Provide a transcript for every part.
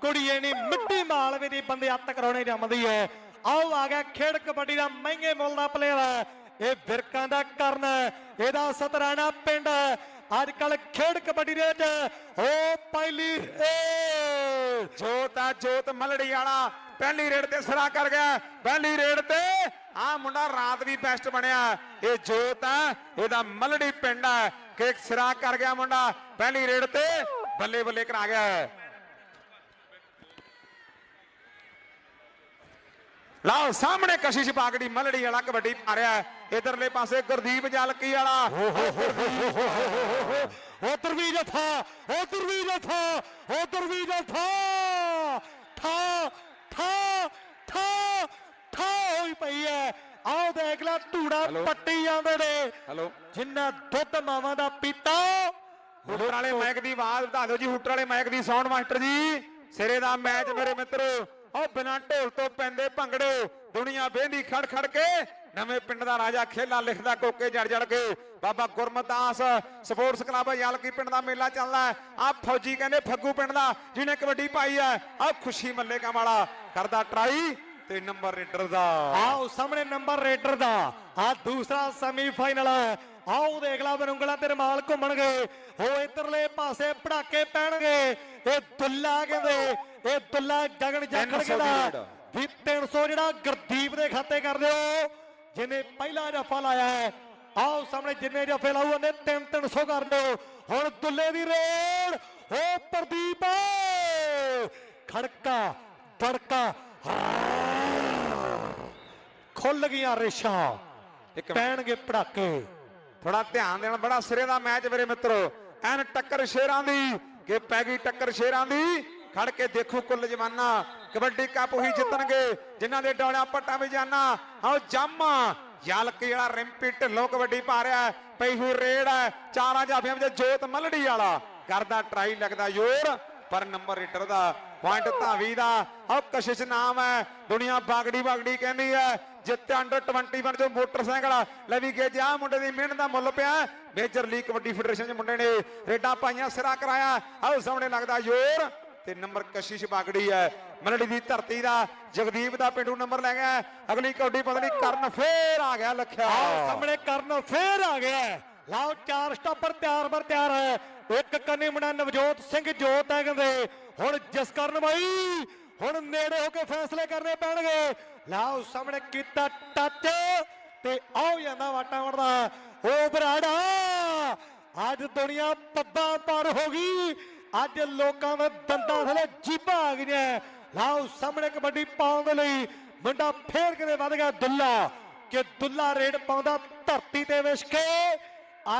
ਕੁੜੀਏ ਨੀ ਮਿੱਟੀ ਮਾਲਵੇ ਦੀ ਬੰਦੇ ਅੱਤ ਕਰਾਉਣੇ ਜੰਮਦੀ ਹੈ ਆਓ ਆ ਗਿਆ ਖੇਡ ਕਬੱਡੀ ਦਾ ਮਹਿੰਗੇ ਮੁੱਲ ਦਾ ਪਲੇਅਰ ਇਹ ਫਿਰਕਾਂ ਦਾ ਕਰਨ, ਇਹਦਾ ਸਤਰਾਣਾ ਪਿੰਡ। ਅੱਜ ਕੱਲ ਖੇਡ ਕਬੱਡੀ ਦੇ ਵਿੱਚ ਉਹ ਪਹਿਲੀ ਏ ਜੋਤ ਆ ਜੋਤ ਮਲੜੀ ਵਾਲਾ, ਪਹਿਲੀ ਰੇਡ ਤੇ ਸਰਾ ਕਰ ਗਿਆ। ਪਹਿਲੀ ਰੇਡ ਤੇ ਆ ਮੁੰਡਾ ਰਾਤ ਵੀ ਬੈਸਟ ਬਣਿਆ। ਇਹ ਜੋਤ ਆ, ਇਹਦਾ ਮਲੜੀ ਪਿੰਡ ਆ। ਕਿ ਸਿਰਾ ਕਰ ਗਿਆ ਮੁੰਡਾ, ਪਹਿਲੀ ਰੇਡ ਤੇ ਬੱਲੇ ਬੱਲੇ ਕਰਾ ਗਿਆ। ਲਓ ਸਾਹਮਣੇ ਕਸ਼ਿਸ਼ ਬਾਗੜੀ ਮਲੜੀ ਵਾਲਾ ਕਬੱਡੀ ਮਾਰਿਆ ਇਧਰਲੇ ਪਾਸੇ ਗੁਰਦੀਪ ਜਲਕੀ ਵਾਲਾ। ਉਧਰ ਵੀ ਜਥਾ ਉਧਰ ਵੀ ਜਥਾ ਉਧਰ ਵੀ ਜਥਾ ਠਾ ਠਾ ਠਾ ਠਾ ਹੋਈ ਪਈ ਹੈ। ਆਓ ਦੇਖ ਲੈ ਧੂੜਾ। ਪੱਟੀ ਜਾਂਦੇ ਨੇ। ਹੈਲੋ। ਜਿੰਨਾ ਦੁੱਧ ਮਾਵਾਂ ਦਾ ਪੀਤਾ ਹੁੱਟਰ ਵਾਲੇ ਮਾਈਕ ਦੀ ਆਵਾਜ਼ ਵਧਾ ਦਿਓ ਜੀ ਹੁੱਟਰ ਵਾਲੇ ਮਾਈਕ ਦੀ ਸਾਊਂਡ ਮਾਸਟਰ ਜੀ। ਸਿਰੇ ਦਾ ਮੈਚ ਮੇਰੇ ਮਿੱਤਰੋ। ਉਹ ਬਿਨਾਂ ਢੋਲ ਤੋਂ ਪੈਂਦੇ ਭੰਗੜੇ, ਦੁਨੀਆ ਵੇਂਦੀ ਖੜ ਖੜ ਕੇ। ਨਵੇਂ ਪਿੰਡ ਦਾ ਰਾਜਾ ਖੇਲਾ ਲਿਖਦਾ, ਕੋਕੇ ਜੜ ਜੜ ਕੇ। ਬਾਬਾ ਗੁਰਮਦਾਸ ਸਪੋਰਟਸ ਕਲੱਬ ਯਾਲਕੀ ਪਿੰਡ ਦਾ ਮੇਲਾ ਚੱਲਦਾ ਆ ਫੌਜੀ ਕਹਿੰਦੇ, ਫੱਗੂ ਪਿੰਡ ਦਾ, ਜਿਹਨੇ ਕਬੱਡੀ ਪਾਈ ਹੈ। ਆ ਖੁਸ਼ੀ ਮੱਲੇਕਾ ਵਾਲਾ ਕਰਦਾ ਟਰਾਈ ਤੇ ਨੰਬਰ ਰੇਡਰ ਦਾ। ਆਓ ਸਾਹਮਣੇ ਨੰਬਰ ਰੇਡਰ ਦਾ। ਆ ਦੂਸਰਾ ਸੈਮੀਫਾਈਨਲ ਆਓ ਦੇਖ ਲਾ ਬਰੁੰਗਲਾ ਤੇ ਰਮਾਲ ਘੁੰਮਣਗੇ। ਉਹ ਇਧਰਲੇ ਪਾਸੇ ਪੜਾਕੇ ਪੈਣਗੇ। ਇਹ ਦੁੱਲਾ ਕਹਿੰਦੇ ਇਹ ਦੁੱਲਾ ਗਗਨ ਜਾਖੜ 300 ਦੀ ਕਹਿੰਦਾ ਰੇਡ। ਵੀ 300 ਜਿਹੜਾ ਗੁਰਦੀਪ ਦੇ ਖਾਤੇ ਕਰ ਦਿਓ ਜਿਹਨੇ ਪਹਿਲਾ ਜਫਾ ਲਾਇਆ ਹੈ ਆਓ ਸਾਹਮਣੇ ਜਿੰਨੇ ਜਫੇ ਲਾਊ ਉਹਨੇ 3 300 ਕਰ ਦਿਓ ਹੁਣ ਦੁੱਲੇ ਦੀ ਰੇਡ ਉਹ ਪ੍ਰਦੀਪ। ਖੜਕਾ ਧੜਕਾ ਖੁੱਲ ਗਈਆਂ ਰੇਸ਼ਾਂ ਇੱਕ ਪੈਣਗੇ ਪੜਾਕੇ। ਥੋੜਾ ਧਿਆਨ ਦੇਣਾ ਬੜਾ ਸਿਰੇ ਦਾ ਮੈਚ ਮੇਰੇ ਮਿੱਤਰੋ। ਐਨ ਟੱਕਰ ਸ਼ੇਰਾਂ ਦੀ ਕਿ ਪੈ ਗਈ ਟੱਕਰ ਸ਼ੇਰਾਂ ਦੀ। ਖੜ ਕੇ ਦੇਖੋ ਕੁੱਲ ਜਮਾਨਾ, ਕਬੱਡੀ ਕੱਪ ਉਹੀ ਜਿੱਤਣਗੇ, ਜਿਨ੍ਹਾਂ ਦੇ ਡੋਲਿਆਂ ਪੱਟਾਂ ਵੀ ਜਾਨਾ। ਆਓ ਜਾਮਾ। ਯਾਲਕੀ ਵਾਲਾ ਰਿੰਪੀ ਢਿੱਲੋਂ ਕਬੱਡੀ ਪਾ ਰਿਹਾ ਪਈ ਹੋਈ ਰੇਡ ਹੈ, ਚਾਰਾਂ ਜਾਫੀਆਂ ਵਿੱਚ ਜੋਤ ਮਲੜੀ ਵਾਲਾ। ਕਰਦਾ ਟਰਾਈ ਲੱਗਦਾ ਜ਼ੋਰ, ਪਰ ਨੰਬਰ ਰੀਡਰ ਦਾ ਪੁਆਇੰਟ ਧਾਵੀ ਦਾ। ਆਹ ਕਸ਼ਿਸ਼ ਨਾਮ ਹੈ, ਦੁਨੀਆ ਬਾਗੜੀ ਬਾਗੜੀ ਕਹਿੰਦੀ ਹੈ, ਜਿੱਤੇ ਅੰਡਰ 21 ਜੋ ਮੋਟਰਸਾਈਕਲ ਲੈ ਵੀ ਗਏ ਆ ਮੁੰਡੇ ਦੀ ਮਿਹਨਤ ਦਾ ਮੁੱਲ ਪਿਆ। ਮੇਜਰ ਲੀਗ ਕਬੱਡੀ ਫੈਡਰੇਸ਼ਨ ਦੇ ਮੁੰਡੇ ਨੇ ਰੇਡਾਂ ਪਾਈਆਂ, ਸਿਰਾ ਕਰਾਇਆ। ਆਹ ਸਾਹਮਣੇ ਲੱਗਦਾ ਜ਼ੋਰ। ਤੇ ਨੰਬਰ ਕਸ਼ਿਸ਼ ਬਾਗੜੀ ਹੈ। ਮਲੜੀ ਦੀ ਧਰਤੀ ਦਾ, ਜਗਦੀਪ ਦਾ ਪਿੰਡੂ ਨੰਬਰ ਲੈ ਗਿਆ। ਅਗਲੀ ਕਬੱਡੀ ਬਦਲੀ ਕਰਨ ਫੇਰ ਆ ਗਿਆ ਲਖਿਆ। ਸਾਹਮਣੇ ਕਰਨ ਫੇਰ ਆ ਗਿਆ ਲਓ, ਚਾਰ ਸਟਾਪਰ ਤਿਆਰ ਬਰ ਤਿਆਰ ਹੈ। ਇੱਕ ਕੰਨੀ ਮੁੰਡਾ ਨਵਜੋਤ ਸਿੰਘ ਜੋਤ ਹੈ ਕਹਿੰਦੇ। ਹੁਣ ਜਿਸ ਕਰਨ ਬਾਈ, ਹੁਣ ਨੇੜੇ ਹੋ ਕੇ ਫੈਸਲੇ ਕਰਨੇ ਪੈਣਗੇ। ਲਓ, ਸਾਹਮਣੇ ਕੀਤਾ ਟੱਚ ਤੇ ਆਓ ਜਾਂਦਾ ਵਾਟਾ ਵੜਦਾ। ਉਹ ਬਰਾੜਾ, ਅੱਜ ਦੁਨੀਆ ਪੱਬਾਂ ਪਰ ਹੋ ਗਈ। ਅੱਜ ਲੋਕਾਂ ਦੇ ਦੰਦਾਂ ਥਲੇ ਜੀਭਾਂ ਆ ਗਈਆਂ। ਲਓ ਸਾਹਮਣੇ ਕਬੱਡੀ ਪਾਉਣ ਦੇ ਲਈ ਮੁੰਡਾ ਫੇਰ ਕਿਤੇ ਵੱਧ ਗਿਆ ਦੁੱਲਾ। ਕਿ ਦੁੱਲਾ ਰੇਡ ਪਾਉਂਦਾ ਧਰਤੀ ਤੇ ਵਿਛ ਕੇ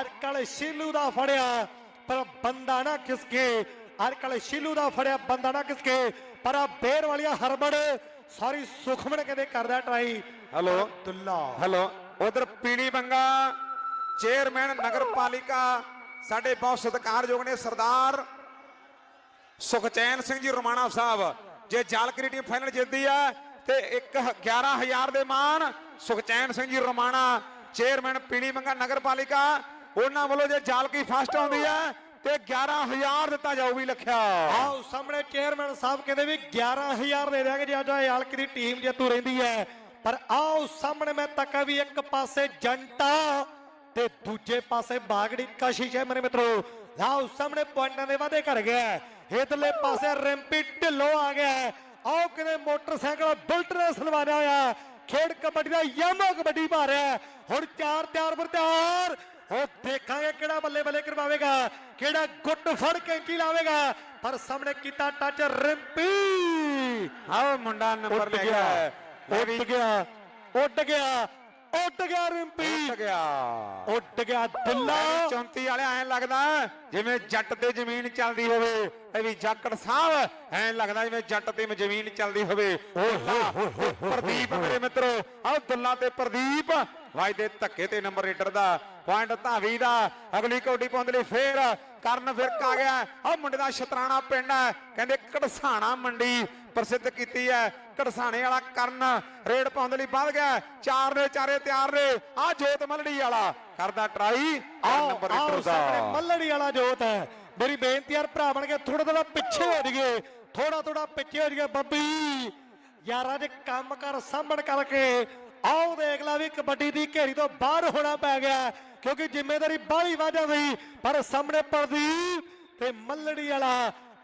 ਅਰਕਲ ਸ਼ੀਲੂ ਦਾ ਫੜਿਆ ਪਰ ਬੰਦਾ ਨਾ ਖਿਸਕੇ। ਅਰਕਲ ਸ਼ੀਲੂ ਦਾ ਫੜਿਆ ਬੰਦਾ ਨਾ ਖਿਸਕੇ। ਪਰ ਆ ਬੇਰ ਵਾਲੀਆ ਹਰਬੜ ਸਾਰੀ ਸੁਖਮਣ ਕਹਿੰਦੇ ਕਰਦਾ ਟਰਾਈ। ਹੈਲੋ। ਦੁੱਲਾ। ਹੈਲੋ। ਉਧਰ ਪੀਲੀ ਬੰਗਾ ਚੇਅਰਮੈਨ ਨਗਰਪਾਲਿਕਾ ਸਾਡੇ ਬਹੁਤ ਸਤਿਕਾਰਯੋਗ ਨੇ ਸਰਦਾਰ ਸੁਖਚੈਨ ਸਿੰਘ ਜੀ ਰੋਮਾਣਾ ਸਾਹਿਬ, ਜੇ ਜਾਲਕਰੀ ਟੀਮ ਫਾਈਨਲ ਜਿੱਤਦੀ ਹੈ ਤੇ ਇੱਕ 11000 ਦੇ ਮਾਨ ਸੁਖਚੈਨ ਸਿੰਘ ਜੀ ਰੋਮਾਣਾ ਚੇਅਰਮੈਨ ਪੀਲੀ ਬੰਗਾ ਨਗਰਪਾਲਿਕਾ, ਉਹਨਾਂ ਵੱਲੋਂ ਜੇ ਜਾਲਕੀ ਫਸਟ ਆਉਂਦੀ ਹੈ ਤੇ 11000 ਦਿੱਤਾ ਜਾਊ ਵੀ ਲਖਿਆ। ਆਓ ਸਾਹਮਣੇ ਚੇਅਰਮੈਨ ਸਾਹਿਬ ਕਹਿੰਦੇ ਵੀ 11000 ਦੇ ਦਿਆਂਗੇ ਜੇ ਅੱਜ ਆਲਕ ਦੀ ਟੀਮ ਜੇਤੂ ਰਹਿੰਦੀ ਹੈ ਪਰ ਆਓ ਸਾਹਮਣੇ ਮੈਂ ਤੱਕਾ ਵੀ ਇੱਕ ਪਾਸੇ ਜੰਟਾ ਤੇ ਦੂਜੇ ਪਾਸੇ ਬਾਗੜੀ ਕਸ਼ਿਸ਼ ਹੈ ਮੇਰੇ ਮਿੱਤਰੋ। ਆਓ ਸਾਹਮਣੇ ਪੁਆਇੰਟਾਂ ਦੇ ਵਾਧੇ ਕਰ ਗਿਆ ਇਧਰਲੇ ਪਾਸੇ ਰਿੰਪੀ ਢਿੱਲੋਂ ਆ ਗਿਆ ਹੈ। ਆਓ ਮੋਟਰਸਾਈਕਲ ਬੁਲਟ ਨੇ ਸਲਵਾਰਿਆ ਹੋਇਆ ਖੇਡ ਕਬੱਡੀ ਦਾ ਯਾਮਾ ਕਬੱਡੀ ਹੈ। ਹੁਣ ਚਾਰ ਤਿਆਰ ਬਰ ਤਿਆਰ। ਉਹ ਦੇਖਾਂਗੇ ਕਿਹੜਾ ਬੱਲੇ ਬੱਲੇ ਕਰਵਾਵੇਗਾ ਕਿਹੜਾ ਗੁੱਟ ਫੜ ਕੈਂਚੀ ਲਾਵੇਗਾ। ਪਰ ਸਾਹਮਣੇ ਕੀਤਾ ਟੱਚ ਰਿੰਪੀ। ਆਓ ਮੁੰਡਾ ਨੰਬਰ ਲੈ ਗਿਆ। ਉੱਡ ਗਿਆ। ਉੱਡ ਗਿਆ। ਉੱਡ ਗਿਆ ਰਿੰਪੀ। ਉੱਡ ਗਿਆ। ਉੱਡ ਗਿਆ ਦੁੱਲਾ 34 ਵਾਲੇ ਐਂ ਲੱਗਦਾ ਜਿਵੇਂ ਜੱਟ ਤੇ ਜ਼ਮੀਨ ਚੱਲਦੀ ਹੋਵੇ। ਇਹ ਵੀ ਜਾਕੜ ਸਾਹਿਬ ਐਂ ਲੱਗਦਾ ਜਿਵੇਂ ਜੱਟ ਤੇ ਜ਼ਮੀਨ ਚੱਲਦੀ ਹੋਵੇ। ਪ੍ਰਦੀਪ ਮੇਰੇ ਮਿੱਤਰੋ ਆਹ ਦੁੱਲਾ ਤੇ ਪ੍ਰਦੀਪ। ਵਾਜਦੇ ਧੱਕੇ ਤੇ ਨੰਬਰ ਰੇਡਰ ਦਾ ਪੁਆਇੰਟ ਧਾਵੀ ਦਾ। ਅਗਲੀ ਕੌਡੀ ਪਾਉਣ ਦੇ ਲਈ ਫੇਰ ਕਰਨ ਫਿਰਕ ਆ ਗਿਆ। ਆਹ ਮੁੰਡੇ ਦਾ ਸ਼ਤਰਾਣਾ ਪਿੰਡ ਹੈ। ਕਹਿੰਦੇ ਕੜਸਾਣਾ ਮੰਡੀ ਪ੍ਰਸਿੱਧ ਕੀਤੀ ਹੈ। ਕੜਸਾਣੇ ਵਾਲਾ ਕਰਨ ਰੇਡ ਪਾਉਣ ਦੇ ਲਈ ਵੱਧ ਗਿਆ ਚਾਰ ਦੇ ਚਾਰੇ ਤਿਆਰ ਨੇ। ਆ ਜੋਤ ਮਲੜੀ ਵਾਲਾ ਕਰਦਾ ਟਰਾਈ ਨੰਬਰ ਆਓ ਰੇਡਰ ਸਾਹਮਣੇ ਦਾ ਮੱਲੜੀ ਵਾਲਾ ਜੋਤ ਹੈ। ਮੇਰੀ ਬੇਨਤੀ ਯਾਰ ਭਰਾ ਬਣ ਕੇ ਥੋੜਾ ਥੋੜਾ ਪਿੱਛੇ ਹੋ ਜਾਈਏ ਥੋੜਾ ਥੋੜਾ ਪਿੱਛੇ ਹੋ ਜੀਏ ਬੱਬੀ। ਯਾਰਾਂ ਦੇ ਕੰਮ ਕਰ ਸਾਂਭਣ ਕਰਕੇ ਆਓ ਦੇਖ ਲਾ ਵੀ ਕਬੱਡੀ ਦੀ ਘੇਰੀ ਤੋਂ ਬਾਹਰ ਹੋਣਾ ਪੈ ਗਿਆ ਕਿਉਂਕਿ ਜ਼ਿੰਮੇਵਾਰੀ ਬਾਹਲੀ ਵੱਧ ਜਾਂਦੀ ਪਰ ਸਾਹਮਣੇ ਪ੍ਰਦੀਪ ਤੇ ਮੱਲੜੀ ਵਾਲਾ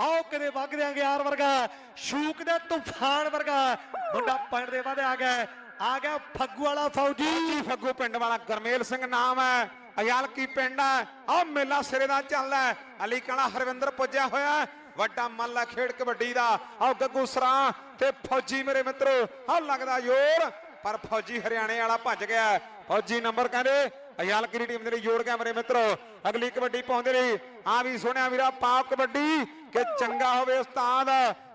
ਆਓ ਕਿਤੇ ਵਗ ਦਿਆਂਗੇ ਯਾਰ ਵਰਗਾ, ਸ਼ੂਕ ਦੇ ਤੂਫਾਨ ਵਰਗਾ। ਮੁੰਡਾ ਪੁਆਇੰਟ ਦੇ ਵਾਦੇ ਆ ਗਿਆ ਆ ਗਿਆ ਫੱਗੂ ਵਾਲਾ ਫੌਜੀ। ਫੱਗੂ ਪਿੰਡ ਵਾਲਾ ਗਰਮੇਲ ਸਿੰਘ ਨਾਮ ਹੈ, ਅਯਾਲ ਕੀ ਪਿੰਡ ਹੈ? ਆ ਮੇਲਾ ਸਿਰੇ ਦਾ ਚੱਲਦਾ ਅਲੀ ਕਣਾ ਹਰਵਿੰਦਰ ਪੁੱਜਿਆ ਹੋਇਆ ਹੈ। ਵੱਡਾ ਮੱਲਾ ਖੇਡ ਕਬੱਡੀ ਦਾ। ਆਹ ਗੱਗੂ ਸਰਾਂ ਤੇ ਫੌਜੀ ਮੇਰੇ ਮਿੱਤਰੋ, ਆਹ ਲੱਗਦਾ ਜ਼ੋਰ। ਪਰ ਫੌਜੀ ਹਰਿਆਣੇ ਵਾਲਾ ਭੱਜ ਗਿਆ ਫੌਜੀ ਨੰਬਰ ਕਹਿੰਦੇ ਅਯਾਲ ਟੀਮ ਦੇ ਲਈ ਜੋੜ ਗਿਆ ਮੇਰੇ ਮਿੱਤਰੋ ਅਗਲੀ ਕਬੱਡੀ ਪਾਉਂਦੇ ਲਈ ਆ ਵੀ ਸੁਣਿਆ ਵੀਰਾ ਪਾਓ ਕਬੱਡੀ ਕਿ ਚੰਗਾ ਹੋਵੇ ਉਸਤਾਦ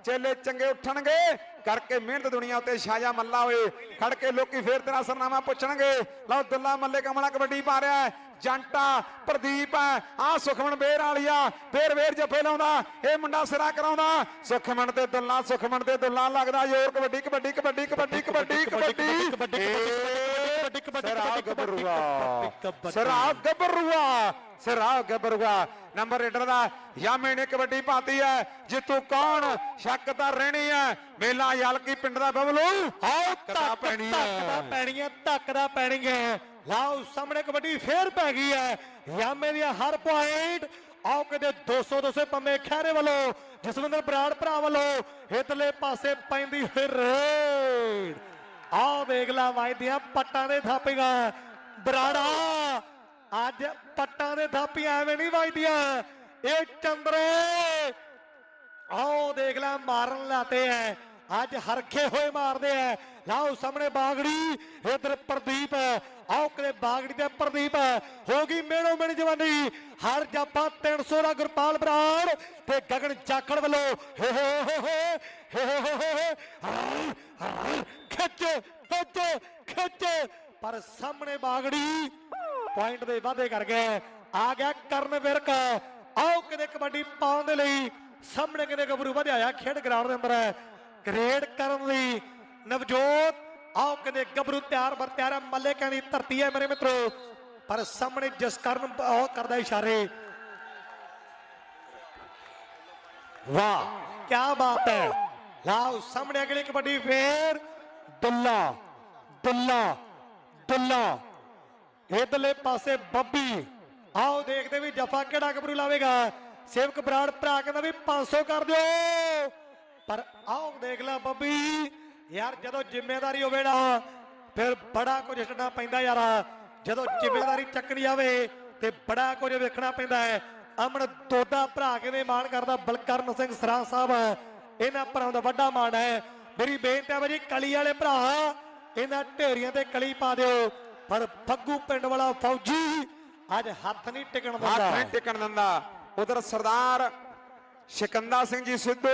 ਚੇਲੇ ਚੰਗੇ ਉੱਠਣਗੇ ਕਰਕੇ ਮਿਹਨਤ ਦੁਨੀਆ ਉੱਤੇ ਸ਼ਾਜਾ ਮੱਲਾ ਹੋਏ ਖੜ ਕੇ ਲੋਕੀ ਫੇਰ ਤੇਰਾ ਸਰਨਾਮਾ ਪੁੱਛਣਗੇ ਲਓ ਦੁੱਲਾ ਮੱਲੇ ਕਮਲਾ ਕਬੱਡੀ ਪਾ ਰਿਹਾ ਹੈ। ਜੰਟਾ ਪ੍ਰਦੀਪ ਹੈ ਆ ਸੁਖਮਨ ਬੇਰ ਵਾਲੀਆ ਫੇਰ ਵੇਰ ਜੱਫੇ ਲਾਉਂਦਾ ਇਹ ਮੁੰਡਾ ਸਿਰਾ ਕਰਾਉਂਦਾ ਸੁਖਮਨ ਤੇ ਦੁੱਲਾ ਸੁਖਮਨ ਤੇ ਦੁੱਲਾ ਲੱਗਦਾ ਜ਼ੋਰ ਕਬੱਡੀ ਕਬੱਡੀ ਕਬੱਡੀ ਕਬੱਡੀ ਕਬੱਡੀ ਕਬੱਡੀ ਕਬੱਡੀ, ਨੰਬਰ ਰੇਡਰ ਦਾ ਯਾਮੇ ਨੇ ਕਬੱਡੀ ਪਾਤੀ ਹੈ ਜਿੱਤੂ ਕੌਣ ਸ਼ੱਕ ਤਾਂ ਰਹਿਣੀ ਹੈ ਮੇਲਾ ਯਲਕੀ ਪਿੰਡ ਦਾ ਬਬਲੂ ਆਓ ਧੱਕ ਪੈਣੀ ਧੱਕ ਹੈ। ਦਾ ਪੈਣੀ ਹੈ ਧੱਕ ਦਾ ਪੈਣੀ ਹੈ ਲਾਓ ਸਾਹਮਣੇ ਕਬੱਡੀ ਫੇਰ ਪੈ ਗਈ ਹੈ ਯਾਮੇ ਦੀਆਂ ਹਰ ਪੁਆਇੰਟ ਆਓ ਕਿਤੇ 200 200 ਪੰਮੇ ਖਹਿਰੇ ਵੱਲੋਂ ਜਸਵਿੰਦਰ ਬਰਾੜ ਭਰਾ ਵੱਲੋਂ ਇਧਰਲੇ ਪਾਸੇ ਪੈਂਦੀ ਹੋਈ ਰੇਡ ਆਓ ਦੇਖ ਲਾ ਵਾਜਦੀਆਂ ਪੱਟਾਂ ਦੇ ਥਾਪੀਆਂ। ਬਰਾੜਾ, ਅੱਜ ਪੱਟਾਂ ਦੇ ਥਾਪੀਆਂ ਐਵੇਂ ਨਹੀਂ ਵੱਜਦੀਆਂ। ਇਹ ਚੰਦਰੇ। ਆਓ ਦੇਖ ਲੈ, ਮਾਰਨ ਲਾਤੇ ਐ। ਅੱਜ ਹਰਖੇ ਹੋਏ ਮਾਰਦੇ ਐ ਲਾਓ ਸਾਹਮਣੇ ਬਾਗੜੀ ਇਧਰ ਪ੍ਰਦੀਪ ਹੈ ਆਓ ਕਰੇ ਬਾਗੜੀ ਤੇ ਪ੍ਰਦੀਪ ਹੈ ਹੋ ਗਈ ਮੇਣੋ ਮੇਣ ਜਵਾਨੀ ਹਰ ਜਾਪਾ 300 ਦਾ ਗੁਰਪਾਲ ਬਰਾੜ ਤੇ ਗਗਨ ਚਾਕੜ ਵੱਲੋਂ ਹੋ ਹੋ ਹੋ ਹੋ ਹੋ ਖਿੱਚ ਖਿੱਚ ਖਿੱਚ ਪਰ ਸਾਹਮਣੇ ਬਾਗੜੀ ਪੁਆਇੰਟ ਦੇ ਵਾਧੇ ਕਰ ਗਿਆ ਆ ਗਿਆ ਕਰਨ ਵਿਰਕ ਆਓ ਕਿਤੇ ਕਬੱਡੀ ਪਾਉਣ ਦੇ ਲਈ ਸਾਹਮਣੇ ਕਿਤੇ ਗੱਭਰੂ ਵਧਿਆ ਖੇਡ ਗਰਾਊਂਡ ਦੇ ਅੰਦਰ ਹੈ ਗ੍ਰੇਡ ਕਰਨ ਲਈ ਨਵਜੋਤ ਆਓ ਕਿਤੇ ਗੱਭਰੂ ਤਿਆਰ ਬਰ ਤਿਆਰ ਹੈ ਮੱਲੇ ਕਹਿਣੀ ਧਰਤੀ ਹੈ ਮੇਰੇ ਮਿੱਤਰੋ, ਪਰ ਸਾਹਮਣੇ ਜਸਕਰਨ ਉਹ ਕਰਦਾ ਇਸ਼ਾਰੇ। ਵਾਹ ਕੀ ਬਾਤ ਹੈ। ਲਾਓ, ਸਾਹਮਣੇ ਅਗਲੀ ਕਬੱਡੀ ਫੇਰ ਦੁੱਲਾ ਦੁੱਲਾ ਦੁੱਲਾ। ਇਧਰਲੇ ਪਾਸੇ ਬੱਬੀ। ਆਓ, ਦੇਖਦੇ ਵੀ ਜਫਾ ਕਿਹੜਾ ਗੱਭਰੂ ਲਾਵੇਗਾ। ਸੇਵਕ ਬਰਾੜ ਭਰਾ ਕਹਿੰਦਾ ਵੀ 500 ਕਰ ਦਿਓ। ਪਰ ਆਓ ਦੇਖ ਲੈ ਬੱਬੀ, ਯਾਰ ਜਦੋਂ ਜ਼ਿੰਮੇਵਾਰੀ ਹੋਵੇ ਨਾ, ਫਿਰ ਬੜਾ ਕੁਝ ਛੱਡਣਾ ਪੈਂਦਾ ਯਾਰ। ਜਦੋਂ ਜ਼ਿੰਮੇਵਾਰੀ ਚੱਕਣੀ ਆਵੇ ਤੇ ਬੜਾ ਕੁਝ ਵੇਖਣਾ ਪੈਂਦਾ ਹੈ। ਅਮਨ ਦੋਦਾ ਭਰਾ ਕਹਿੰਦੇ ਮਾਣ ਕਰਦਾ, ਬਲਕਰਨ ਸਿੰਘ ਸਰਾ ਸਾਹਿਬ। ਇਹਨਾਂ ਭਰਾਵਾਂ ਦਾ ਵੱਡਾ ਮਾਣ ਹੈ। ਮੇਰੀ ਬੇਨਤੀ ਹੈ ਭਾਜੀ ਕਲੀ ਵਾਲੇ ਭਰਾ, ਇਹਨਾਂ ਢੇਰੀਆਂ ਤੇ ਕਲੀ ਪਾ ਦਿਓ। ਪਰ ਫੱਗੂ ਪਿੰਡ ਵਾਲਾ ਫੌਜੀ ਅੱਜ ਹੱਥ ਨਹੀਂ ਟਿਕਣ ਹੱਥ ਦਿੰਦਾ ਨਹੀਂ ਟਿਕਣ ਦਿੰਦਾ। ਉਧਰ ਸਰਦਾਰ ਸ਼ਿਕੰਦਾ ਸਿੰਘ ਜੀ ਸਿੱਧੂ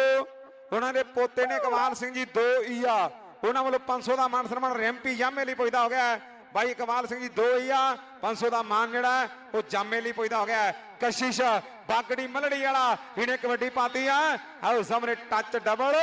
ਉਹਨਾਂ ਦੇ ਪੋਤੇ ਨੇ ਕਮਾਲ ਸਿੰਘ ਜੀ ਦੋ ਈਆ। ਉਹਨਾਂ ਵੱਲੋਂ 500 ਦਾ ਮਾਨ ਸਨਮਾਨ ਰੈਂਪੀ ਜਾਮੇ ਲਈ ਪੁੱਜਦਾ ਹੋ ਗਿਆ ਬਾਈ ਕਮਾਲ ਸਿੰਘ ਜੀ ਦੋ ਈਆ 500 ਦਾ ਮਾਨ ਜਿਹੜਾ ਹੈ, ਉਹ ਜਾਮੇ ਲਈ ਪੁੱਜਦਾ ਹੋ ਗਿਆ ਕਸ਼ਿਸ਼ ਬਾਗੜੀ ਮਲੜੀ ਵਾਲਾ ਇਹਨੇ ਕਬੱਡੀ ਪਾਤੀ ਆ। ਆਓ ਸਾਹਮਣੇ ਟੱਚ ਡਬਲ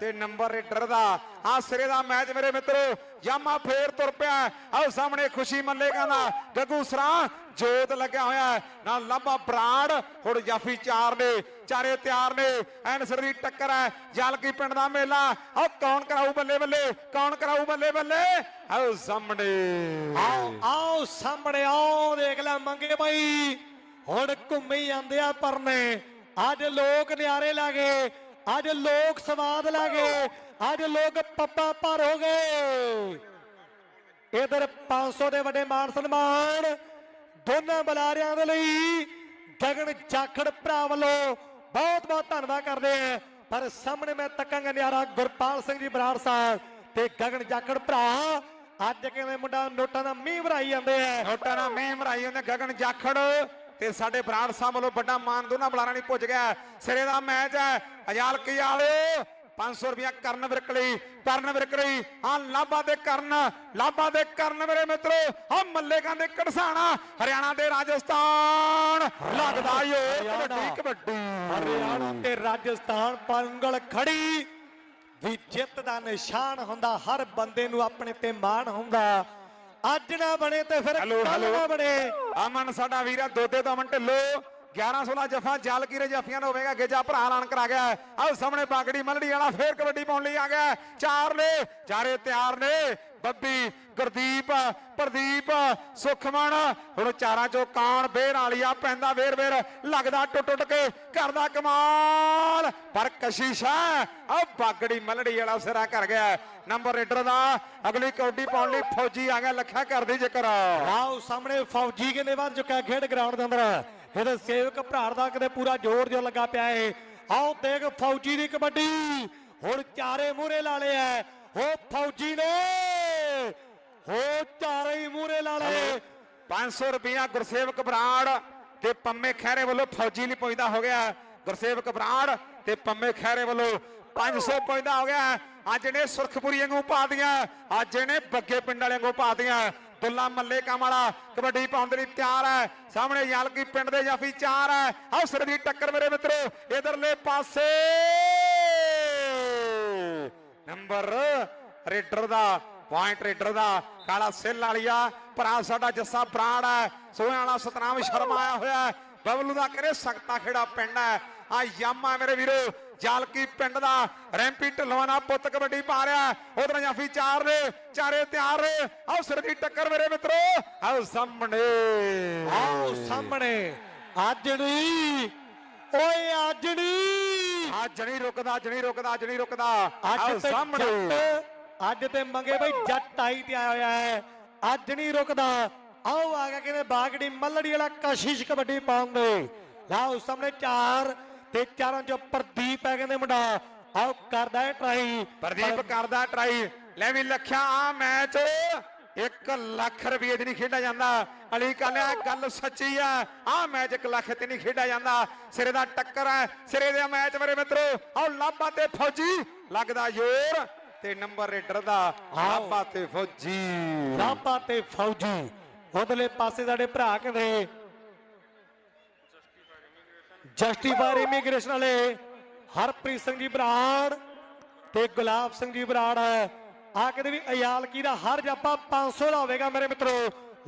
ਤੇ ਨੰਬਰ ਰੇਡਰ ਦਾ। ਆ ਸਿਰੇ ਦਾ ਮੈਚ ਮੇਰੇ ਮਿੱਤਰੋ ਜਾਮਾ ਫੇਰ ਤੁਰ ਪਿਆ ਆਓ ਸਾਹਮਣੇ ਖੁਸ਼ੀ ਮੱਲੇਗਾ ਦਾ ਗੱਗੂ ਸਰਾਂ, ਜੋਤ ਲੱਗਿਆ ਹੋਇਆ ਨਾਲ ਲਾਂਬਾ ਬਰਾੜ, ਹੁਣ ਜਾਫੀ ਚਾਰ ਨੇ, ਚਾਰੇ ਤਿਆਰ ਨੇ। ਐਨ ਦੀ ਟੱਕਰ ਹੈ, ਜਲਕੀ ਪਿੰਡ ਦਾ ਮੇਲਾ। ਆਓ ਕੌਣ ਕਰਾਊ ਬੱਲੇ ਬੱਲੇ, ਕੌਣ ਕਰਾਊ ਬੱਲੇ ਬੱਲੇ? ਆਓ ਸਾਹਮਣੇ। ਆਓ ਆਓ ਸਾਹਮਣੇ ਆਓ ਦੇਖ ਲੈ ਮੰਗੇ ਭਾਈ ਹੁਣ ਘੁੰਮੀ ਜਾਂਦੇ ਆ ਪਰਨੇ। ਅੱਜ ਲੋਕ ਨਿਆਰੇ ਲਾਗੇ ਅੱਜ ਲੋਕ ਸਵਾਦ ਲੈ ਗਏ। ਅੱਜ ਲੋਕ ਪੱਪਾ ਭਰ ਹੋ ਗਏ। ਇਧਰ 500 ਦੇ ਵੱਡੇ ਮਾਨ ਸਨਮਾਨ ਦੋਨਾਂ ਬੁਲਾਰਿਆਂ ਦੇ ਲਈ ਗਗਨ ਜਾਖੜ ਭਰਾ ਵੱਲੋਂ ਬਹੁਤ ਬਹੁਤ ਧੰਨਵਾਦ ਕਰਦੇ ਆ। ਪਰ ਸਾਹਮਣੇ ਮੈਂ ਤੱਕਾਂਗਾ ਨਿਆਰਾ ਗੁਰਪਾਲ ਸਿੰਘ ਜੀ ਬਰਾੜ ਸਾਹਿਬ ਤੇ ਗਗਨ ਜਾਖੜ ਭਰਾ। ਅੱਜ ਕਹਿੰਦੇ ਮੁੰਡਾ ਨੋਟਾਂ ਦਾ ਮੀਂਹ ਭਰਾਈ ਜਾਂਦੇ ਆ। ਨੋਟਾਂ ਦਾ ਮੀਂਹ ਮਰਾਈ ਜਾਂਦੇ ਗਗਨ ਜਾਖੜ ਤੇ ਸਾਡੇ ਬਰਾੜ ਸਾਹਿਬ ਵੱਲੋਂ ਵੱਡਾ ਮਾਨ ਦੋਨਾਂ ਬੁਲਾਣਾ ਨਹੀਂ ਪੁੱਜ ਗਿਆ। ਸਿਰੇ ਦਾ ਮੈਚ ਹੈ। ਅਜਾਲ ਕੀ ਵਾਲੇ 500 ਰੁਪਇਆ ਕਰਨ ਵਿਰਕਲੀ ਕਰਨ ਵਿਰਕਲੀ ਆ ਲਾਭਾ ਦੇ ਕਰਨ ਲਾਭਾ ਦੇ ਕਰਨ ਮੇਰੇ ਮਿੱਤਰੋ। ਆ ਮੱਲੇਕਾਂ ਦੇ ਕੜਸਾਣਾ ਹਰਿਆਣਾ ਦੇ ਰਾਜਸਥਾਨ। ਲੱਗਦਾ ਈ ਓ ਕਬੱਡੀ ਕਬੱਡੀ ਹਰਿਆਣਾ। ਤੇ ਰਾਜਸਥਾਨ ਪੰਗਲ ਖੜੀ। ਵੀ ਜਿੱਤ ਦਾ ਨਿਸ਼ਾਨ ਹੁੰਦਾ ਹਰ ਬੰਦੇ ਨੂੰ ਆਪਣੇ ਤੇ ਮਾਣ ਹੁੰਦਾ। ਅੱਜ ਨਾ ਬਣੇ ਤੇ ਫਿਰ ਕੱਲ ਨਾ ਬਣੇ। ਅਮਨ ਸਾਡਾ ਵੀਰਾ ਦੋਦੇ ਤੋਂ ਅਮਨ ਢਿੱਲੋ। 11 16 ਜਫਾ ਜਲਕੀਰੇ ਜਫੀਆਂ ਦਾ ਹੋਵੇਗਾ, ਗੇਜਾ ਭਰਾ ਐਲਾਨ ਕਰਾ ਗਿਆ। ਆਓ ਸਾਹਮਣੇ ਬਾਗੜੀ ਮਲੜੀ ਵਾਲਾ ਫੇਰ ਕਬੱਡੀ ਪਾਉਣ ਲਈ ਆ ਗਿਆ। ਚਾਰ ਨੇ, ਚਾਰੇ ਤਿਆਰ ਨੇ। ਬੱਬੀ, ਗੁਰਦੀਪ, ਪ੍ਰਦੀਪ ਸੁਖਮਣ ਹੁਣ ਚਾਰਾਂ ਚੋਂ ਕਾਣ ਬੇਰ ਵਾਲੀਆ ਪੈਂਦਾ ਵੇਰ ਵੇਰ। ਲੱਗਦਾ ਟੁੱਟ ਟੁੱਟ ਕੇ ਕਰਦਾ ਕਮਾਲ। ਪਰ ਕਸ਼ਿਸ਼ ਹੈ। ਆ ਬਾਗੜੀ ਮਲੜੀ ਵਾਲਾ ਸਿਰਾ ਕਰ ਗਿਆ। ਨੰਬਰ ਰੇਡਰ ਦਾ ਅਗਲੀ ਕੌਡੀ ਪਾਉਣ ਲਈ ਫੌਜੀ ਆ ਗਿਆ ਲੱਖਾ ਕਰਦੀ ਜੇਕਰ। ਆਓ ਸਾਹਮਣੇ ਫੌਜੀ ਕਹਿੰਦੇ ਵੱਧ ਚੁੱਕਾ ਖੇਡ ਗਰਾਊਂਡ ਦੇ ਅੰਦਰ। ਇਹਦੇ ਸੇਵਕ ਭਰਾੜ ਦਾ ਕਿਤੇ ਪੂਰਾ ਜ਼ੋਰ ਜੋ ਲੱਗਾ ਪਿਆ ਏ। ਆਓ ਦੇਖ ਫੌਜੀ ਦੀ ਕਬੱਡੀ। ਹੁਣ ਚਾਰੇ ਮੂਰੇ ਲਾ ਲਿਆ ਹੋ ਫੌਜੀ ਨੇ। ਹੋ ਚਾਰੇ ਹੀ ਮੂਰੇ ਲਾ ਲਏ। 500 ਰੁਪਇਆ ਗੁਰਸੇਵਕ ਬਰਾੜ ਤੇ ਪੰਮੇ ਖੈਰੇ ਵੱਲੋਂ ਫੌਜੀ ਲਈ ਪਹੁੰਚਦਾ ਹੋ ਗਿਆ। ਗੁਰਸੇਵਕ ਬਰਾੜ ਤੇ ਪੰਮੇ ਖੈਰੇ ਵੱਲੋਂ 500 ਪਹੁੰਚਦਾ ਹੋ ਗਿਆ। ਅੱਜ ਨੇ ਸੁਰਖਪੁਰੀ ਵਾਂਗੂ ਪਾ ਦੀਆਂ ਅੱਜ ਨੇ ਬੱਗੇ ਪਿੰਡ ਵਾਲਿਆਂ ਵਾਂਗੂ ਪਾ ਦੀਆਂ ਦੁੱਲਾ ਮੱਲੇ ਕੰਮ ਕਬੱਡੀ ਪਾਉਣ ਦੇ ਲਈ ਤਿਆਰ ਹੈ। ਸਾਹਮਣੇ ਯਾਲਕੀ ਪਿੰਡ ਦੇ ਜਾਫੀ ਚਾਰ ਹੈ। ਹੌਸਰ ਦੀ ਟੱਕਰ ਮੇਰੇ ਮਿੱਤਰੋ, ਇਧਰਲੇ ਪਾਸੇ। ਨੰਬਰ ਰੇਡਰ ਦਾ ਪੁਆਇੰਟ ਰੇਡਰ ਦਾ, ਕਾਲਾ ਸਿੱਲ ਵਾਲੀਆ। ਭਰਾ ਸਾਡਾ ਜੱਸਾ ਬਰਾੜ ਹੈ। ਸੋਹਣ ਵਾਲਾ ਸਤਨਾਮ ਸ਼ਰਮਾ ਆਇਆ ਹੋਇਆ ਬਬਲੂ ਦਾ ਕਰੇ ਸਖਤਾ ਖੇੜਾ ਪਿੰਡ ਹੈ। ਆ ਯਾਮਾ ਮੇਰੇ ਵੀਰੋ ਜਾਲਕੀ ਪਿੰਡ ਦਾ ਰੈਂਪੀ ਢਲਵਾਨਾ ਪੁੱਤ ਕਬੱਡੀ ਪਾ ਰਿਹਾ। ਉਧਰ ਜਾਫੀ ਚਾਰ ਨੇ ਚਾਰੇ ਤਿਆਰ। ਨੇ ਆਓ ਸਿਰ ਦੀ ਟੱਕਰ ਮੇਰੇ ਮਿੱਤਰੋ। ਆਓ ਸਾਹਮਣੇ। ਆਓ ਸਾਹਮਣੇ। ਅੱਜ ਨਹੀਂ ਓਏ ਅੱਜ ਨਹੀਂ ਰੁਕਦਾ ਅੱਜ ਨਹੀਂ ਰੁਕਦਾ ਅੱਜ ਨਹੀਂ ਰੁਕਦਾ। ਆਓ ਸਾਹਮਣੇ। ਅੱਜ ਤੇ ਮੰਗੇ ਬਈ ਜੱਟ ਆਈ ਤੇ ਆਇਆ ਹੋਇਆ ਹੈ। ਅੱਜ ਨਹੀਂ ਰੁਕਦਾ। ਆਓ ਆ ਗਿਆ ਕਹਿੰਦੇ ਬਾਗੜੀ ਮੱਲੜੀ ਵਾਲਾ ਕਸ਼ਿਸ਼ ਕਬੱਡੀ ਪਾਉਂਦੇ। ਲਾਓ ਸਾਹਮਣੇ ਚਾਰ। ਤੇ ਚਾਰਾਂ ਚੋਂ ਪ੍ਰਦੀਪ ਹੈ ਕਹਿੰਦੇ ਮੁੰਡਾ। ਆਓ ਕਰਦਾ ਹੈ ਟਰਾਈ ਪ੍ਰਦੀਪ ਕਰਦਾ ਟਰਾਈ ਲੈ ਵੀ ਲੱਖਿਆ ਆ ਮੈਚ 1 ਲੱਖ ਰੁਪਏ ਦੀ ਨਹੀਂ ਖੇਡਿਆ ਜਾਂਦਾ। ਅਲੀ ਕਾਲਿਆ ਗੱਲ ਸੱਚੀ ਆ। ਆ ਮੈਚ 1 ਲੱਖ ਤੇ ਨਹੀਂ ਖੇਡਿਆ ਜਾਂਦਾ। ਸਿਰੇ ਦਾ ਟੱਕਰ ਹੈ ਸਿਰੇ ਦਾ ਮੈਚ ਮੇਰੇ ਮਿੱਤਰੋ। ਆਓ ਲਾਭਾ ਤੇ ਫੌਜੀ। ਲੱਗਦਾ ਜ਼ੋਰ। ਤੇ ਨੰਬਰ ਰੇਡਰ ਦਾ ਲਾਭਾ ਤੇ ਫੌਜੀ। ਲਾਪਾ ਤੇ ਫੌਜੀ। ਉਧਰਲੇ ਪਾਸੇ ਸਾਡੇ ਭਰਾ ਕਹਿੰਦੇ ਜਸਟੀਫਾਇਰ ਇਮੀਗ੍ਰੇਸ਼ਨ ਵਾਲੇ ਹਰਪ੍ਰੀਤ ਸਿੰਘ ਜੀ ਬਰਾੜ ਤੇ ਗੁਲਾਬ ਸਿੰਘ ਜੀ ਬਰਾੜ ਆ ਕਹਿੰਦੇ ਵੀ ਅਯਾਲਕੀ ਦਾ ਹਰ ਜਾਪਾ 500 ਦਾ ਹੋਵੇਗਾ ਮੇਰੇ ਮਿੱਤਰੋ।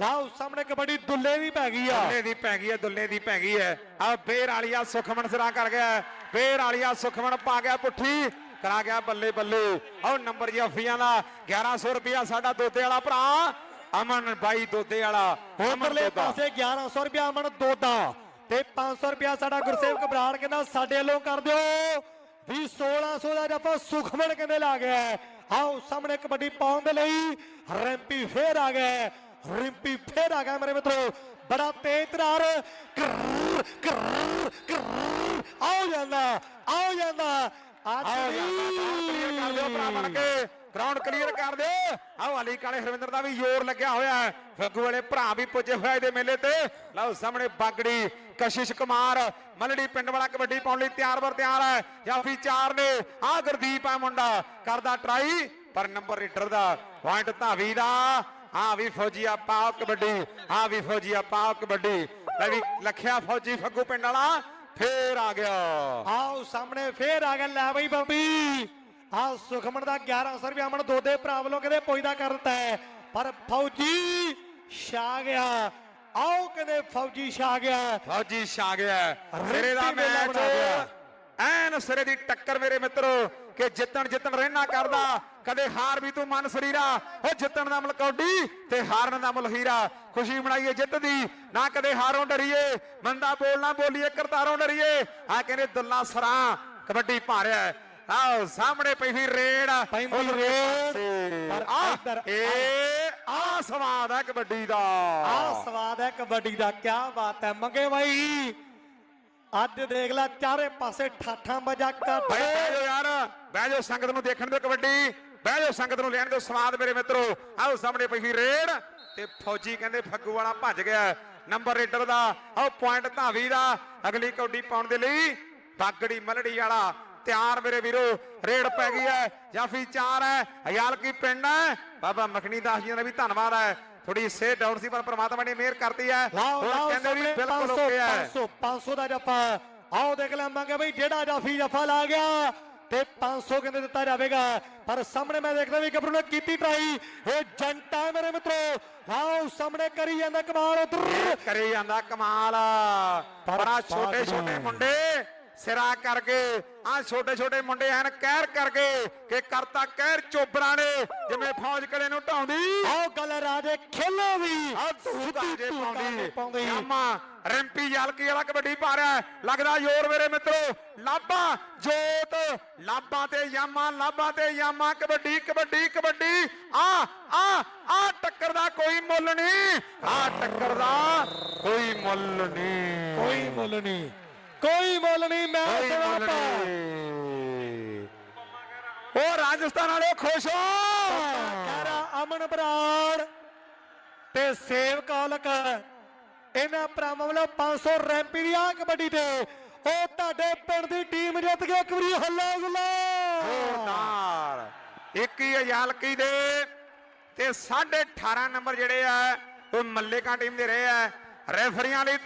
ਲਾਓ ਸਾਹਮਣੇ ਕਬੱਡੀ ਦੁੱਲੇ ਦੀ ਪੈ ਗਈ ਆ। ਦੁੱਲੇ ਦੀ ਪੈ ਗਈ ਹੈ ਦੁੱਲੇ ਦੀ ਪੈ ਗਈ ਹੈ। ਆ ਬੇਰ ਵਾਲੀਆ ਸੁਖਮਨ ਸਿਰਾ ਕਰ ਗਿਆ ਬੇਰ ਵਾਲੀਆ ਸੁਖਮਨ ਪਾ ਗਿਆ ਪੁੱਠੀ ਕਰਾ ਗਿਆ ਬੱਲੇ ਬੱਲੇ। ਆਹ ਨੰਬਰ ਜਫੀਆਂ ਦਾ 1100 ਰੁਪਿਆ ਸਾਡਾ ਦੋਦੇ ਵਾਲਾ ਭਰਾ ਅਮਨ ਬਾਈ ਦੋਦੇ ਵਾਲਾ ਉਧਰਲੇ। ਪਾਸੇ 1100 ਰੁਪਿਆ ਅਮਨ ਦੋਦਾ ਤੇ 500 ਰੁਪਿਆ ਸਾਡਾ ਗੁਰਸੇਵਕ ਬਰਾੜ ਕਹਿੰਦਾ ਸਾਡੇ ਵੱਲੋਂ ਕਰ ਦਿਓ। ਵੀ 1600 ਦਾ ਜੱਫਾ ਸੁਖਮਣ ਕਹਿੰਦੇ ਲਾ ਗਿਆ। ਆਓ ਸਾਹਮਣੇ ਕਬੱਡੀ ਪਾਉਣ ਦੇ ਲਈ ਰੈਂਪੀ ਫੇਰ ਆ ਗਿਆ। ਰਿੰਪੀ ਫੇਰ ਆ ਗਿਆ ਮੇਰੇ ਮਿੱਤਰੋ। ਬੜਾ ਤੇਜ਼ ਤਰਾਰ। ਕਰਰ, ਕਰਰ, ਕਰਰ। ਆਓ ਜਾਂਦਾ ਆਓ ਜਾਂਦਾ। ਅੱਜ ਕਲੀਅਰ ਕਰ ਦਿਓ ਭਰਾ ਬਣ ਵੀ ਕੇ ਗਰਾਊਂਡ ਕਲੀਅਰ ਕਰ ਦਿਓ। ਆਓ ਅਲੀ ਕਾਲੇ ਹਰਵਿੰਦਰ ਦਾ ਵੀ ਜ਼ੋਰ ਲੱਗਿਆ ਹੋਇਆ ਹੈ। ਫੱਗੂ ਵਾਲੇ ਭਰਾ ਵੀ ਪੁੱਜੇ ਹੋਏ ਇਹਦੇ ਮੇਲੇ ਤੇ। ਲਓ ਸਾਹਮਣੇ ਬਾਗੜੀ, ਕਸ਼ਿਸ਼ ਕੁਮਾਰ, ਮਲੜੀ ਪਿੰਡ ਵਾਲਾ ਕਬੱਡੀ ਪਾਉਣ ਲਈ ਤਿਆਰ ਬਰ ਤਿਆਰ ਹੈ। ਜਾਫੀ ਚਾਰ ਨੇ ਆ ਗੁਰਦੀਪ ਆ ਮੁੰਡਾ। ਕਰਦਾ ਟਰਾਈ ਪਰ ਨੰਬਰ ਰੀਡਰ ਦਾ ਪੁਆਇੰਟ ਧਾਵੀ ਦਾ। ਆ ਵੀ ਫੌਜੀ ਆ ਪਾਓ ਕਬੱਡੀ ਆ ਵੀ ਫੌਜੀ ਆ ਪਾਓ ਕਬੱਡੀ। ਲੈ ਵੀ ਲਖਿਆ ਫੌਜੀ ਫੱਗੂ ਪਿੰਡ ਵਾਲਾ, ਫੇਰ ਆ ਗਿਆ। ਆਓ ਸਾਹਮਣੇ ਫੇਰ ਆ ਗਿਆ। ਲੈ ਬਈ ਬੰਬੀ। ਆਹ ਸੁਖਮਨ ਦਾ 1100 ਰੁਪਏ ਅਮਨ ਦੋਦੇ ਭਰਾ ਵੱਲੋਂ ਕਹਿੰਦੇ ਪੁੱਜਦਾ ਕਰ ਦਿੱਤਾ ਹੈ। ਪਰ ਫੌਜੀ ਛਾ ਗਿਆ। ਆਓ ਕਹਿੰਦੇ ਫੌਜੀ ਛਾ ਗਿਆ। ਫੌਜੀ ਛਾ ਗਿਆ। ਸਿਰੇ ਦਾ ਮੇਲਾ ਮੈਚ। ਐਨ ਸਿਰੇ ਦੀ ਟੱਕਰ ਮੇਰੇ ਮਿੱਤਰੋ ਕਿ ਜਿੱਤਣ ਜਿੱਤਣ ਰਹਿਣਾ ਕਰਦਾ। ਕਦੇ ਹਾਰ ਵੀ ਤੂੰ ਮਨ ਸਰੀਰਾ। ਉਹ ਜਿੱਤਣ ਦਾ ਮਲਕੌਡੀ ਤੇ ਹਾਰਨ ਦਾ ਮਲਹੀਰਾ ਖੁਸ਼ੀ ਮਨਾਈਏ ਜਿੱਤ ਦੀ। ਨਾ ਕਦੇ ਹਾਰੋਂ ਡਰੀਏ। ਮੰਦਾ ਬੋਲਣਾ ਬੋਲੀਏ ਕਰਤਾਰੋਂ ਡਰੀਏ। ਆ ਕਹਿੰਦੇ ਦੁੱਲਾ ਸਰਾਂ ਕਬੱਡੀ ਹੈ। ਆਓ ਸਾਹਮਣੇ ਪਈ ਹੋਈ ਰੇਡ ਪੈਂਦੀ ਰੇਡ। ਪਰ ਇੱਧਰ- ਇਹ ਆ ਸਵਾਦ ਹੈ ਕਬੱਡੀ ਦਾ। ਆਹ ਸਵਾਦ ਹੈ ਕਬੱਡੀ ਦਾ ਕੀ ਬਾਤ ਹੈ ਮੰਗੇ ਬਾਈ ਅੱਜ ਦੇਖ ਲੈ ਚਾਰੇ ਪਾਸੇ ਠਾਠਾਂ ਵਜਾ ਕੱਟ ਬਹਿ ਜਾਓ ਯਾਰ ਬਹਿ ਜਾਓ ਸੰਗਤ ਨੂੰ ਦੇਖਣ ਦਿਓ ਕਬੱਡੀ। ਬਹਿ ਜਾਓ ਸੰਗਤ ਨੂੰ ਲੈਣ ਦਿਓ ਸਵਾਦ ਮੇਰੇ ਮਿੱਤਰੋ। ਆਓ ਸਾਹਮਣੇ ਪਈ ਹੋਈ ਰੇਡ ਤੇ ਫੌਜੀ ਕਹਿੰਦੇ ਫੱਗੂ ਵਾਲਾ ਭੱਜ ਗਿਆ। ਨੰਬਰ ਰੇਡਰ ਦਾ ਆਓ ਪੁਆਇੰਟ ਧਾਵੀ ਦਾ। ਅਗਲੀ ਕੌਡੀ ਪਾਉਣ ਦੇ ਲਈ ਬਾਗੜੀ ਮਲੜੀ ਵਾਲਾ ਤਿਆਰ ਮੇਰੇ ਵੀਰੋ ਰੇਡ ਪੈ ਗਈ ਹੈ ਜਾਫੀ ਚਾਰ ਹੈ ਹਯਾਲ ਕੀ ਪਿੰਡ ਹੈ? ਬਾਬਾ ਮਖਣੀ ਦਾਸ ਜੀ ਦਾ ਵੀ ਧੰਨਵਾਦ ਹੈ। ਥੋੜੀ ਸੇ ਡਾਊਨ ਸੀ ਪਰ ਪ੍ਰਮਾਤਮਾ ਨੇ ਮਿਹਰ ਕਰਤੀ ਹੈ। ਕਹਿੰਦੇ ਵੀ ਬਿਲਕੁਲ 500 ਓਕੇ ਹੈ। 500 500 ਦਾ ਜੱਫਾ। ਆਓ ਦੇਖ ਲੈ ਮੰਗੇ ਬਈ ਜਿਹੜਾ ਜਾਫੀ ਜੱਫਾ ਲਾ ਗਿਆ ਤੇ 500 ਕਹਿੰਦੇ ਦਿੱਤਾ ਜਾਵੇਗਾ। ਪਰ ਸਾਹਮਣੇ ਮੈਂ ਦੇਖਦਾ ਵੀ ਗੱਭਰੂ ਨੇ ਕੀਤੀ ਟਰਾਈ ਇਹ ਜੰਟਾ ਮੇਰੇ ਮਿੱਤਰੋ। ਵਾਓ ਸਾਹਮਣੇ ਕਰੀ ਜਾਂਦਾ ਕਮਾਲ ਉਧਰ। ਕਰੀ ਜਾਂਦਾ ਕਮਾਲ। ਬੜਾ ਛੋਟੇ ਛੋਟੇ ਮੁੰਡੇ। ਸਿਰਾ ਕਰਕੇ ਆ ਛੋਟੇ ਛੋਟੇ ਮੁੰਡੇ ਹਨ ਕਹਿਰ ਕਰਕੇ ਕਿ ਕਰਤਾ ਕਹਿਰ ਚੋਬਰਾਂ ਨੇ ਜਿਵੇਂ ਫੌਜ ਕਲੇ ਨੂੰ ਢਾਉਂਦੀ। ਆਓ ਗੱਲ ਰਾਜੇ ਖੇਲੋ ਵੀ। ਆ ਤੂੰ ਕਾਜੇ ਪਾਉਂਦੀ। ਯਾਮਾ ਰਿੰਪੀ ਵਾਲਾ ਕਬੱਡੀ ਪਾ ਰਿਹਾ। ਲੱਗਦਾ ਜ਼ੋਰ ਮੇਰੇ ਮਿੱਤਰੋ। ਲਾਭਾ ਜੋਤ ਲਾਭਾ ਤੇ ਯਾਮਾ ਲਾਭਾ ਤੇ ਯਾਮਾ ਕਬੱਡੀ ਕਬੱਡੀ ਕਬੱਡੀ। ਆ ਆ ਆ ਟੱਕਰ ਦਾ ਕੋਈ ਮੁੱਲ ਨਹੀਂ। ਆ ਟੱਕਰ ਦਾ ਕੋਈ ਮੁੱਲ ਨਹੀਂ। ਕੋਈ ਮੁੱਲ ਨਹੀਂ। ਕੋਈ ਮੁੱਲ ਨਹੀਂ ਮੈਂ ਸਵਾਪਾ ਨਹੀਂ। ਉਹ ਰਾਜਸਥਾਨ ਵਾਲੇ ਖੁਸ਼ ਹੋ। ਕਹਿਰਾ ਅਮਨ ਬਰਾੜ ਤੇ ਸੇਵ ਕਾਲਕ ਇਹਨਾਂ ਭਰਾਵਾਂ ਵੱਲੋਂ 500 ਰੈਂਪੀ ਦੀ ਆ ਕਬੱਡੀ ਤੇ ਉਹ ਤੁਹਾਡੇ ਪਿੰਡ ਦੀ ਟੀਮ ਜਿੱਤ ਗਈ। ਇੱਕ ਵਾਰੀ ਹੱਲਾ ਗੁੱਲਾ। ਜ਼ੋਰਦਾਰ। ਇੱਕ ਹੀ ਅਜਾਲਕੀ ਦੇ ਤੇ 18.5 ਨੰਬਰ ਜਿਹੜੇ ਆ ਉਹ ਮੱਲੇਕਾ ਟੀਮ ਦੇ ਰਹੇ ਆ। ਰੈਫਰੀਆਂ ਲਈ